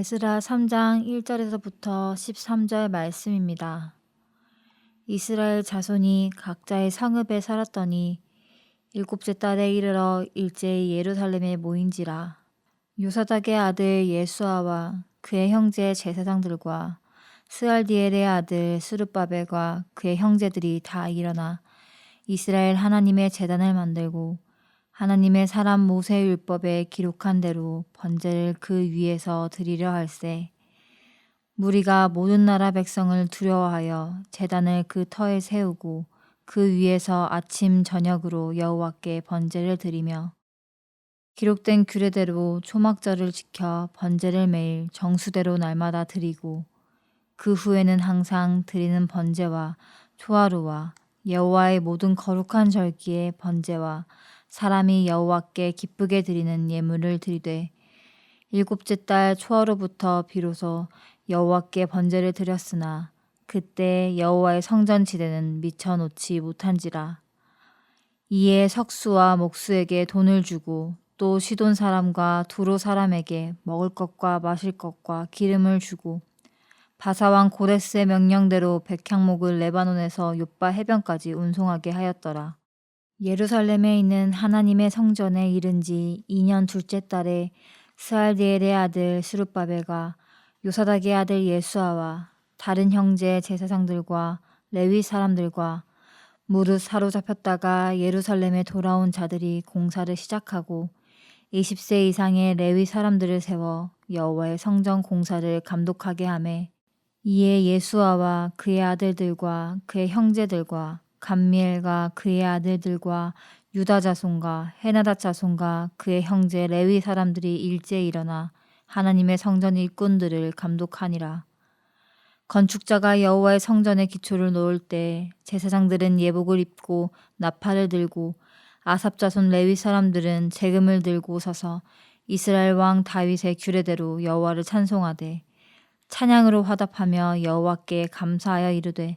에스라 3장 1절에서부터 13절 말씀입니다. 이스라엘 자손이 각자의 성읍에 살았더니 일곱째 달에 이르러 일제히 예루살렘에 모인지라 요사닥의 아들 예수아와 그의 형제 제사장들과 스알디엘의 아들 스룹바벨과 그의 형제들이 다 일어나 이스라엘 하나님의 제단을 만들고 하나님의 사람 모세 율법에 기록한 대로 번제를 그 위에서 드리려 할세. 무리가 모든 나라 백성을 두려워하여 제단을 그 터에 세우고 그 위에서 아침 저녁으로 여호와께 번제를 드리며 기록된 규례대로 초막절을 지켜 번제를 매일 정수대로 날마다 드리고 그 후에는 항상 드리는 번제와 초하루와 여호와의 모든 거룩한 절기의 번제와 사람이 여호와께 기쁘게 드리는 예물을 드리되 일곱째 달 초하루부터 비로소 여호와께 번제를 드렸으나 그때 여호와의 성전 지대는 미쳐 놓지 못한지라 이에 석수와 목수에게 돈을 주고 또 시돈 사람과 두로 사람에게 먹을 것과 마실 것과 기름을 주고 바사왕 고레스의 명령대로 백향목을 레바논에서 요빠 해변까지 운송하게 하였더라. 예루살렘에 있는 하나님의 성전에 이른 지 2년 둘째 달에 스알디엘의 아들 스룹바벨과 요사닥의 아들 예수아와 다른 형제 제사장들과 레위 사람들과 무릇 사로잡혔다가 예루살렘에 돌아온 자들이 공사를 시작하고 20세 이상의 레위 사람들을 세워 여호와의 성전 공사를 감독하게 하매 이에 예수아와 그의 아들들과 그의 형제들과 감미엘과 그의 아들들과 유다 자손과 헤나다 자손과 그의 형제 레위 사람들이 일제히 일어나 하나님의 성전 일꾼들을 감독하니라. 건축자가 여호와의 성전의 기초를 놓을 때 제사장들은 예복을 입고 나팔을 들고 아삽 자손 레위 사람들은 재금을 들고 서서 이스라엘 왕 다윗의 규례대로 여호와를 찬송하되 찬양으로 화답하며 여호와께 감사하여 이르되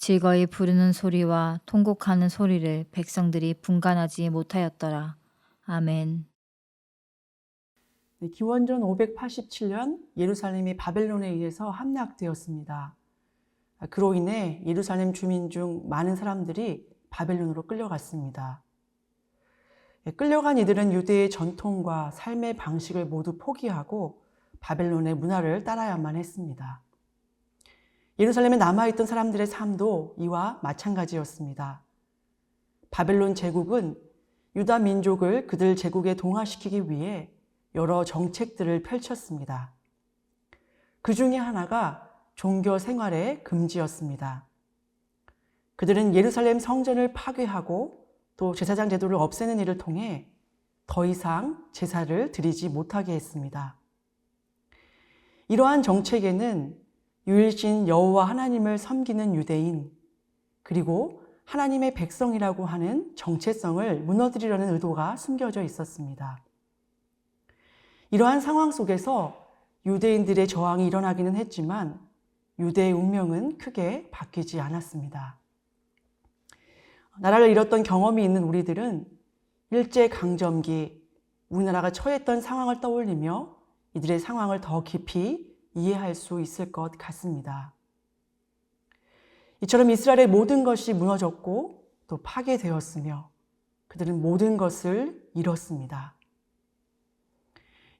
즐거이 부르는 소리와 통곡하는 소리를 백성들이 분간하지 못하였더라. 아멘. 네, 기원전 587년 예루살렘이 바벨론에 의해서 함락되었습니다. 아, 그로 인해 예루살렘 주민 중 많은 사람들이 바벨론으로 끌려갔습니다. 예, 끌려간 이들은 유대의 전통과 삶의 방식을 모두 포기하고 바벨론의 문화를 따라야만 했습니다. 예루살렘에 남아있던 사람들의 삶도 이와 마찬가지였습니다. 바벨론 제국은 유다 민족을 그들 제국에 동화시키기 위해 여러 정책들을 펼쳤습니다. 그 중에 하나가 종교 생활의 금지였습니다. 그들은 예루살렘 성전을 파괴하고 또 제사장 제도를 없애는 일을 통해 더 이상 제사를 드리지 못하게 했습니다. 이러한 정책에는 유일신 여호와 하나님을 섬기는 유대인 그리고 하나님의 백성이라고 하는 정체성을 무너뜨리려는 의도가 숨겨져 있었습니다. 이러한 상황 속에서 유대인들의 저항이 일어나기는 했지만 유대의 운명은 크게 바뀌지 않았습니다. 나라를 잃었던 경험이 있는 우리들은 일제 강점기 우리나라가 처했던 상황을 떠올리며 이들의 상황을 더 깊이 이해할 수 있을 것 같습니다. 이처럼 이스라엘의 모든 것이 무너졌고 또 파괴되었으며 그들은 모든 것을 잃었습니다.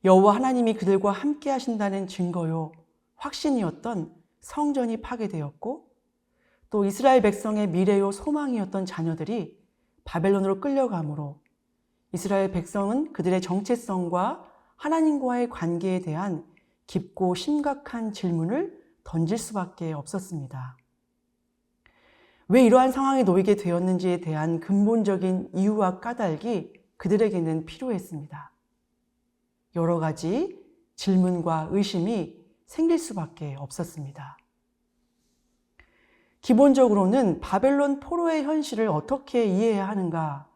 여호와 하나님이 그들과 함께 하신다는 증거요 확신이었던 성전이 파괴되었고 또 이스라엘 백성의 미래요 소망이었던 자녀들이 바벨론으로 끌려가므로 이스라엘 백성은 그들의 정체성과 하나님과의 관계에 대한 깊고 심각한 질문을 던질 수밖에 없었습니다. 왜 이러한 상황에 놓이게 되었는지에 대한 근본적인 이유와 까닭이 그들에게는 필요했습니다. 여러 가지 질문과 의심이 생길 수밖에 없었습니다. 기본적으로는 바벨론 포로의 현실을 어떻게 이해해야 하는가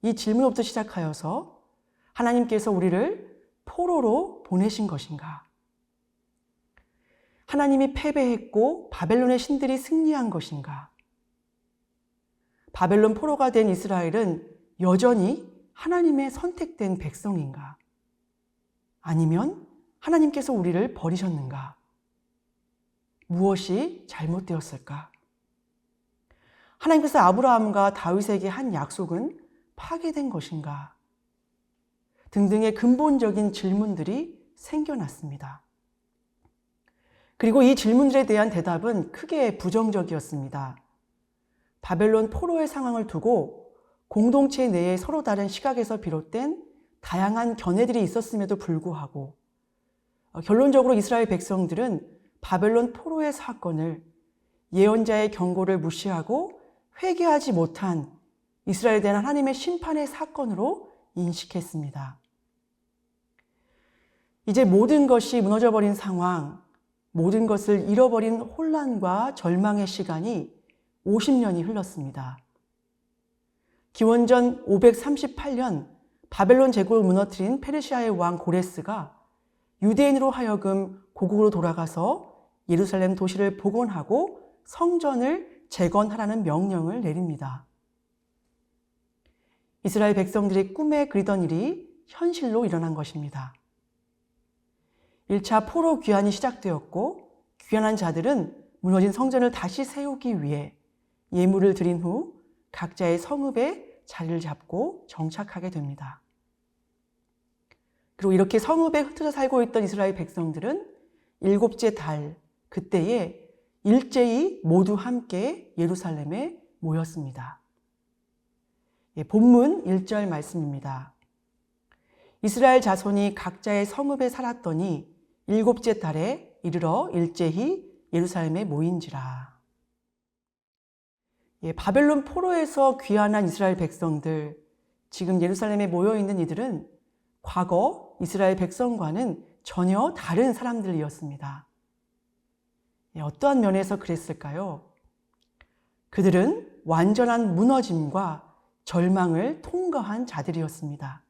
이 질문부터 시작하여서 하나님께서 우리를 포로로 보내신 것인가? 하나님이 패배했고 바벨론의 신들이 승리한 것인가? 바벨론 포로가 된 이스라엘은 여전히 하나님의 선택된 백성인가? 아니면 하나님께서 우리를 버리셨는가? 무엇이 잘못되었을까? 하나님께서 아브라함과 다윗에게 한 약속은 파괴된 것인가? 등등의 근본적인 질문들이 생겨났습니다. 그리고 이 질문들에 대한 대답은 크게 부정적이었습니다. 바벨론 포로의 상황을 두고 공동체 내에 서로 다른 시각에서 비롯된 다양한 견해들이 있었음에도 불구하고 어, 결론적으로 이스라엘 백성들은 바벨론 포로의 사건을 예언자의 경고를 무시하고 회개하지 못한 이스라엘에 대한 하나님의 심판의 사건으로 인식했습니다. 이제 모든 것이 무너져버린 상황, 모든 것을 잃어버린 혼란과 절망의 시간이 50년이 흘렀습니다. 기원전 538년 바벨론 제국을 무너뜨린 페르시아의 왕 고레스가 유대인으로 하여금 고국으로 돌아가서 예루살렘 도시를 복원하고 성전을 재건하라는 명령을 내립니다. 이스라엘 백성들이 꿈에 그리던 일이 현실로 일어난 것입니다. 1차 포로 귀환이 시작되었고 귀환한 자들은 무너진 성전을 다시 세우기 위해 예물을 드린 후 각자의 성읍에 자리를 잡고 정착하게 됩니다. 그리고 이렇게 성읍에 흩어져 살고 있던 이스라엘 백성들은 일곱째 달 그때에 일제히 모두 함께 예루살렘에 모였습니다. 예, 본문 1절 말씀입니다. 이스라엘 자손이 각자의 성읍에 살았더니 일곱째 달에 이르러 일제히 예루살렘에 모인지라. 예, 바벨론 포로에서 귀환한 이스라엘 백성들, 지금 예루살렘에 모여 있는 이들은 과거 이스라엘 백성과는 전혀 다른 사람들이었습니다. 예, 어떠한 면에서 그랬을까요? 그들은 완전한 무너짐과 절망을 통과한 자들이었습니다.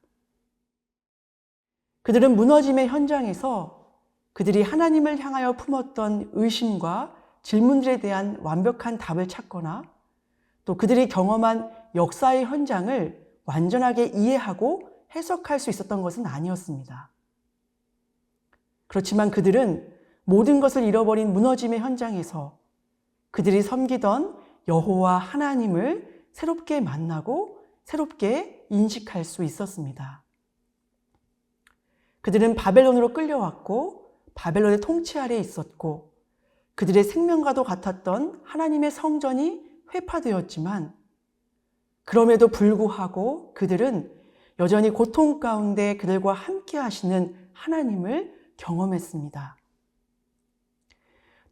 그들은 무너짐의 현장에서 그들이 하나님을 향하여 품었던 의심과 질문들에 대한 완벽한 답을 찾거나 또 그들이 경험한 역사의 현장을 완전하게 이해하고 해석할 수 있었던 것은 아니었습니다. 그렇지만 그들은 모든 것을 잃어버린 무너짐의 현장에서 그들이 섬기던 여호와 하나님을 새롭게 만나고 새롭게 인식할 수 있었습니다. 그들은 바벨론으로 끌려왔고 바벨론의 통치 아래 있었고 그들의 생명과도 같았던 하나님의 성전이 회파되었지만 그럼에도 불구하고 그들은 여전히 고통 가운데 그들과 함께 하시는 하나님을 경험했습니다.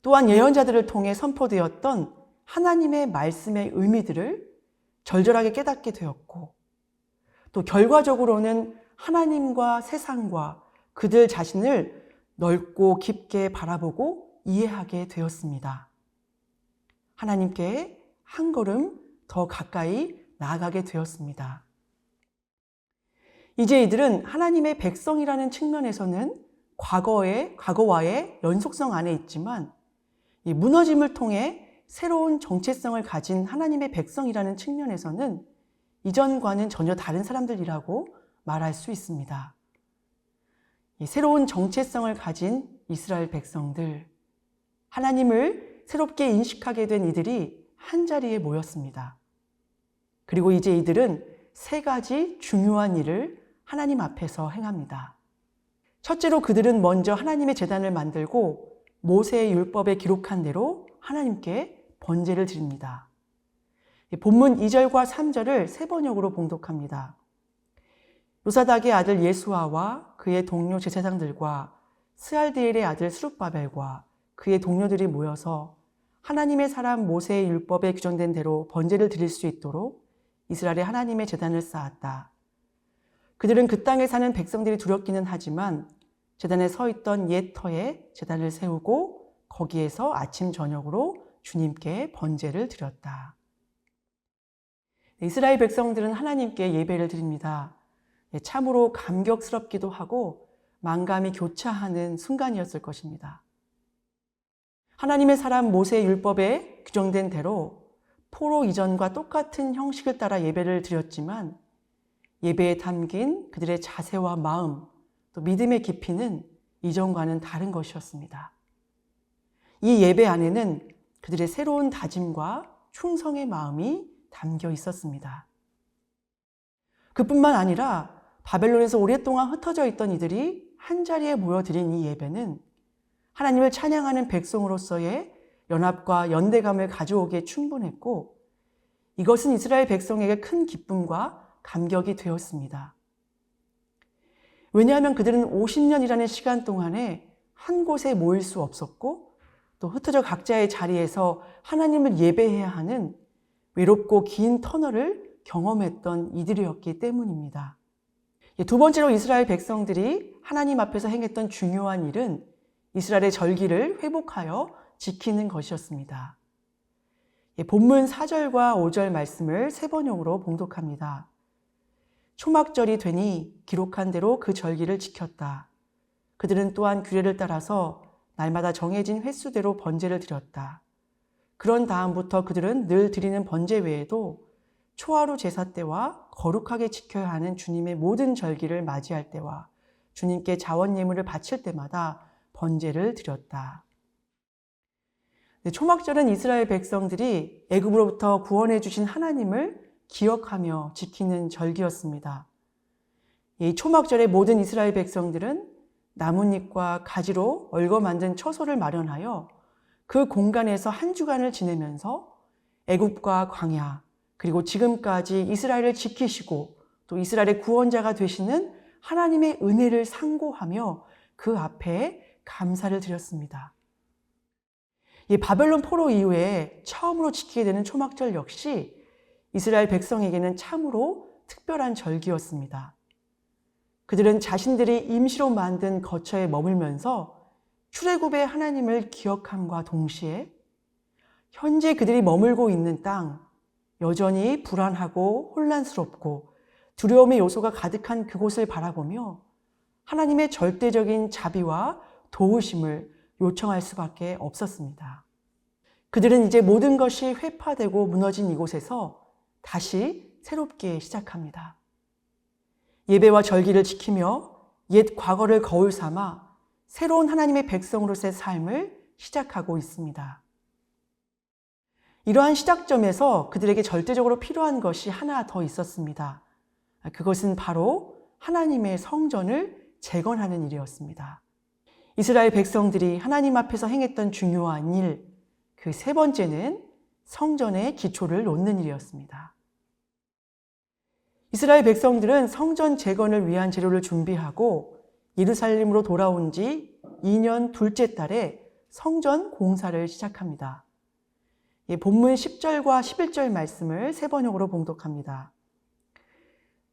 또한 예언자들을 통해 선포되었던 하나님의 말씀의 의미들을 절절하게 깨닫게 되었고 또 결과적으로는 하나님과 세상과 그들 자신을 넓고 깊게 바라보고 이해하게 되었습니다. 하나님께 한 걸음 더 가까이 나아가게 되었습니다. 이제 이들은 하나님의 백성이라는 측면에서는 과거의, 과거와의 연속성 안에 있지만 이 무너짐을 통해 새로운 정체성을 가진 하나님의 백성이라는 측면에서는 이전과는 전혀 다른 사람들이라고 말할 수 있습니다. 새로운 정체성을 가진 이스라엘 백성들, 하나님을 새롭게 인식하게 된 이들이 한 자리에 모였습니다. 그리고 이제 이들은 세 가지 중요한 일을 하나님 앞에서 행합니다. 첫째로 그들은 먼저 하나님의 재단을 만들고 모세의 율법에 기록한 대로 하나님께 번제를 드립니다. 본문 2절과 3절을 세 번역으로 봉독합니다. 요사닥의 아들 예수아와 그의 동료 제사장들과 스알디엘의 아들 스룹바벨과 그의 동료들이 모여서 하나님의 사람 모세의 율법에 규정된 대로 번제를 드릴 수 있도록 이스라엘의 하나님의 재단을 쌓았다. 그들은 그 땅에 사는 백성들이 두렵기는 하지만 재단에 서 있던 옛 터에 재단을 세우고 거기에서 아침 저녁으로 주님께 번제를 드렸다. 이스라엘 백성들은 하나님께 예배를 드립니다. 예, 참으로 감격스럽기도 하고 만감이 교차하는 순간이었을 것입니다. 하나님의 사람 모세의 율법에 규정된 대로 포로 이전과 똑같은 형식을 따라 예배를 드렸지만 예배에 담긴 그들의 자세와 마음, 또 믿음의 깊이는 이전과는 다른 것이었습니다. 이 예배 안에는 그들의 새로운 다짐과 충성의 마음이 담겨 있었습니다. 그뿐만 아니라 바벨론에서 오랫동안 흩어져 있던 이들이 한자리에 모여드린 이 예배는 하나님을 찬양하는 백성으로서의 연합과 연대감을 가져오기에 충분했고 이것은 이스라엘 백성에게 큰 기쁨과 감격이 되었습니다. 왜냐하면 그들은 50년이라는 시간 동안에 한 곳에 모일 수 없었고 또 흩어져 각자의 자리에서 하나님을 예배해야 하는 외롭고 긴 터널을 경험했던 이들이었기 때문입니다. 예, 두 번째로 이스라엘 백성들이 하나님 앞에서 행했던 중요한 일은 이스라엘의 절기를 회복하여 지키는 것이었습니다. 예, 본문 4절과 5절 말씀을 세 번역으로 봉독합니다. 초막절이 되니 기록한 대로 그 절기를 지켰다. 그들은 또한 규례를 따라서 날마다 정해진 횟수대로 번제를 드렸다. 그런 다음부터 그들은 늘 드리는 번제 외에도 초하루 제사 때와 거룩하게 지켜야 하는 주님의 모든 절기를 맞이할 때와 주님께 자원 예물을 바칠 때마다 번제를 드렸다. 네, 초막절은 이스라엘 백성들이 애굽으로부터 구원해 주신 하나님을 기억하며 지키는 절기였습니다. 이 초막절의 모든 이스라엘 백성들은 나뭇잎과 가지로 얽어 만든 처소를 마련하여 그 공간에서 한 주간을 지내면서 애굽과 광야 그리고 지금까지 이스라엘을 지키시고 또 이스라엘의 구원자가 되시는 하나님의 은혜를 상고하며 그 앞에 감사를 드렸습니다. 이 바벨론 포로 이후에 처음으로 지키게 되는 초막절 역시 이스라엘 백성에게는 참으로 특별한 절기였습니다. 그들은 자신들이 임시로 만든 거처에 머물면서 출애굽의 하나님을 기억함과 동시에 현재 그들이 머물고 있는 땅, 여전히 불안하고 혼란스럽고 두려움의 요소가 가득한 그곳을 바라보며 하나님의 절대적인 자비와 도우심을 요청할 수밖에 없었습니다. 그들은 이제 모든 것이 회파되고 무너진 이곳에서 다시 새롭게 시작합니다. 예배와 절기를 지키며 옛 과거를 거울 삼아 새로운 하나님의 백성으로서의 삶을 시작하고 있습니다. 이러한 시작점에서 그들에게 절대적으로 필요한 것이 하나 더 있었습니다. 그것은 바로 하나님의 성전을 재건하는 일이었습니다. 이스라엘 백성들이 하나님 앞에서 행했던 중요한 일, 그 세 번째는 성전의 기초를 놓는 일이었습니다. 이스라엘 백성들은 성전 재건을 위한 재료를 준비하고 예루살렘으로 돌아온 지 2년 둘째 달에 성전 공사를 시작합니다. 예, 본문 10절과 11절 말씀을 세 번역으로 봉독합니다.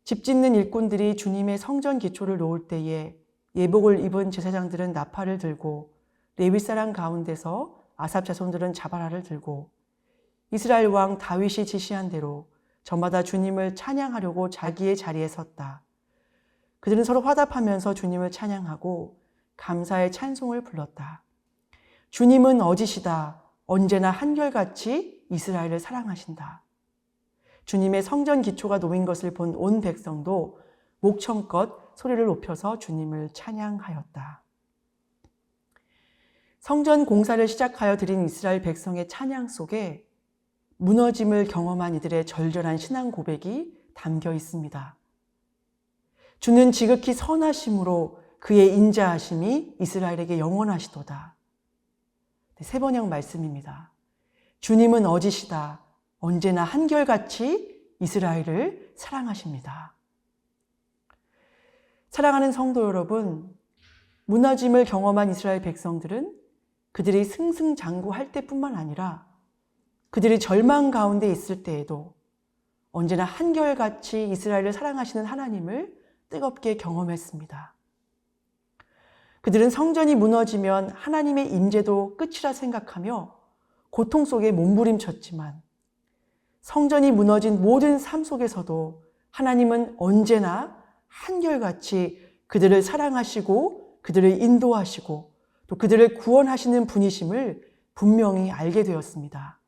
집 짓는 일꾼들이 주님의 성전 기초를 놓을 때에 예복을 입은 제사장들은 나팔을 들고 레위 사람 가운데서 아삽 자손들은 자바라를 들고 이스라엘 왕 다윗이 지시한 대로 저마다 주님을 찬양하려고 자기의 자리에 섰다. 그들은 서로 화답하면서 주님을 찬양하고 감사의 찬송을 불렀다. 주님은 어지시다. 언제나 한결같이 이스라엘을 사랑하신다. 주님의 성전 기초가 놓인 것을 본 온 백성도 목청껏 소리를 높여서 주님을 찬양하였다. 성전 공사를 시작하여 드린 이스라엘 백성의 찬양 속에 무너짐을 경험한 이들의 절절한 신앙 고백이 담겨 있습니다. 주는 지극히 선하심으로 그의 인자하심이 이스라엘에게 영원하시도다. 네, 세 번역 말씀입니다. 주님은 어지시다. 언제나 한결같이 이스라엘을 사랑하십니다. 사랑하는 성도 여러분, 무너짐을 경험한 이스라엘 백성들은 그들이 승승장구할 때뿐만 아니라 그들이 절망 가운데 있을 때에도 언제나 한결같이 이스라엘을 사랑하시는 하나님을 뜨겁게 경험했습니다. 그들은 성전이 무너지면 하나님의 임재도 끝이라 생각하며 고통 속에 몸부림쳤지만 성전이 무너진 모든 삶 속에서도 하나님은 언제나 한결같이 그들을 사랑하시고 그들을 인도하시고 또 그들을 구원하시는 분이심을 분명히 알게 되었습니다.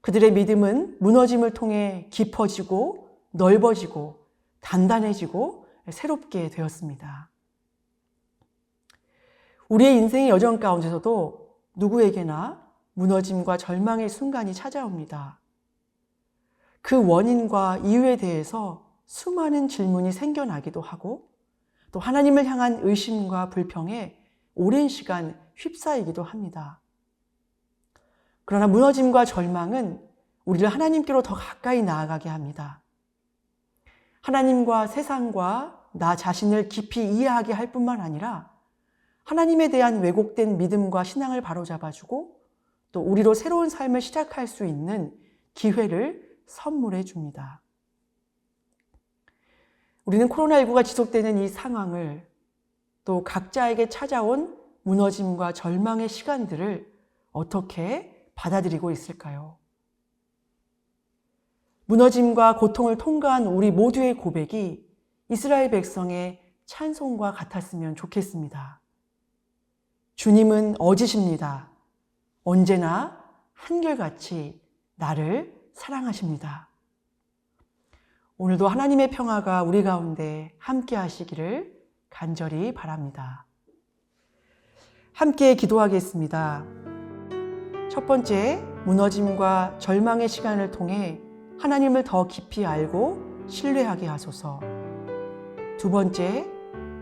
그들의 믿음은 무너짐을 통해 깊어지고 넓어지고 단단해지고 새롭게 되었습니다. 우리의 인생의 여정 가운데서도 누구에게나 무너짐과 절망의 순간이 찾아옵니다. 그 원인과 이유에 대해서 수많은 질문이 생겨나기도 하고 또 하나님을 향한 의심과 불평에 오랜 시간 휩싸이기도 합니다. 그러나 무너짐과 절망은 우리를 하나님께로 더 가까이 나아가게 합니다. 하나님과 세상과 나 자신을 깊이 이해하게 할 뿐만 아니라 하나님에 대한 왜곡된 믿음과 신앙을 바로잡아주고 또 우리로 새로운 삶을 시작할 수 있는 기회를 선물해 줍니다. 우리는 코로나19가 지속되는 이 상황을 또 각자에게 찾아온 무너짐과 절망의 시간들을 어떻게 받아들이고 있을까요? 무너짐과 고통을 통과한 우리 모두의 고백이 이스라엘 백성의 찬송과 같았으면 좋겠습니다. 주님은 어지십니다. 언제나 한결같이 나를 사랑하십니다. 오늘도 하나님의 평화가 우리 가운데 함께 하시기를 간절히 바랍니다. 함께 기도하겠습니다. 첫 번째, 무너짐과 절망의 시간을 통해 하나님을 더 깊이 알고 신뢰하게 하소서. 두 번째,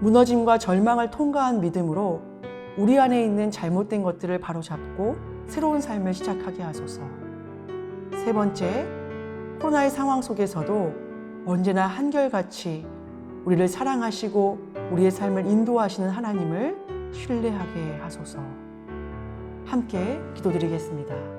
무너짐과 절망을 통과한 믿음으로 우리 안에 있는 잘못된 것들을 바로잡고 새로운 삶을 시작하게 하소서. 세 번째, 코로나의 상황 속에서도 언제나 한결같이 우리를 사랑하시고 우리의 삶을 인도하시는 하나님을 신뢰하게 하소서. 함께 기도드리겠습니다.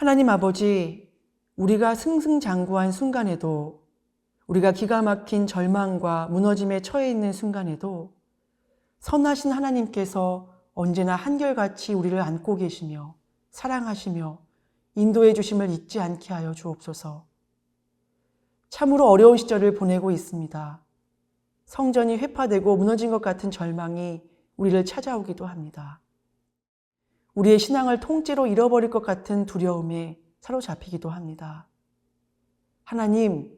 하나님 아버지, 우리가 승승장구한 순간에도 우리가 기가 막힌 절망과 무너짐에 처해 있는 순간에도 선하신 하나님께서 언제나 한결같이 우리를 안고 계시며 사랑하시며 인도해 주심을 잊지 않게 하여 주옵소서. 참으로 어려운 시절을 보내고 있습니다. 성전이 회파되고 무너진 것 같은 절망이 우리를 찾아오기도 합니다. 우리의 신앙을 통째로 잃어버릴 것 같은 두려움에 사로잡히기도 합니다. 하나님,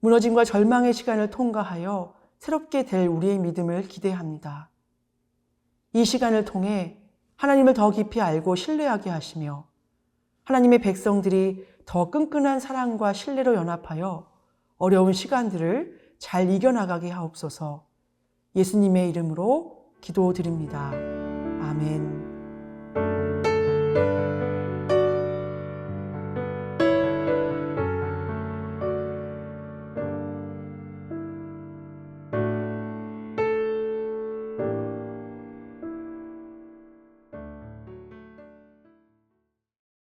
무너짐과 절망의 시간을 통과하여 새롭게 될 우리의 믿음을 기대합니다. 이 시간을 통해 하나님을 더 깊이 알고 신뢰하게 하시며 하나님의 백성들이 더 끈끈한 사랑과 신뢰로 연합하여 어려운 시간들을 잘 이겨나가게 하옵소서 예수님의 이름으로 기도드립니다. 아멘.